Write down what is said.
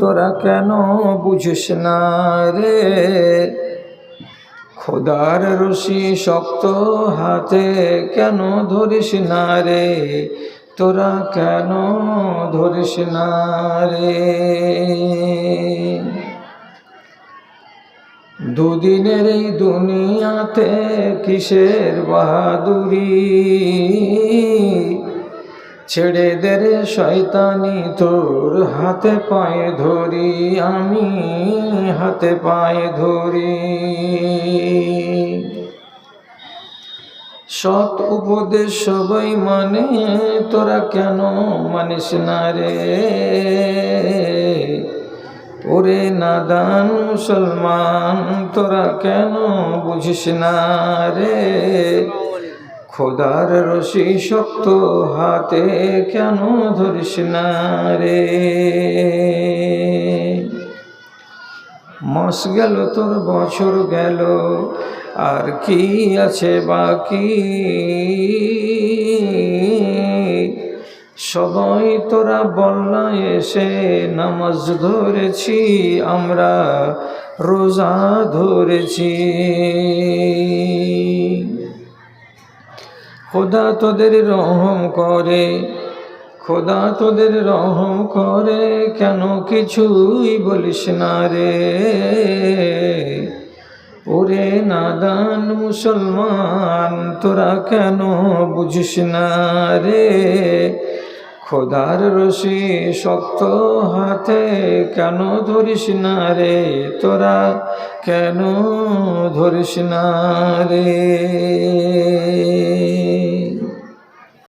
তোরা কেন বুঝিস না রে? খোদার রশি শক্ত হাতে কেন ধরিস না রে? তোরা কেন ধরিস না রে? দুদিনের এই দুনিয়াতে কিসের বাহাদুরি? ছেড়ে দে রে শয়তানি, তোর হাতে পায়ে ধরি, আমি হাতে পায়ে ধরি। সৎ উপদেশ সবাই মানে তোরা কেন মানিস না রে? ওরে নাদান মুসলমান, তোরা কেন বুঝিস না রে? খোদার রশি শক্ত হাতে কেন ধরিস না রে? মস গেল, তোর বছর গেল, আর কি আছে বাকি? সবাই তোরা বল্লা এসে নামাজ ধরেছি, আমরা রোজা ধরেছি। খোদা তোদের রহম করে, খোদা তোদের রহম করে, কেন কিছুই বলিস না রে? ওরে নাদান মুসলমান, তোরা কেন বুঝিস না রে? খোদার রশি শক্ত হাতে কেন ধরিস না রে? তোরা কেন ধরিস না রে?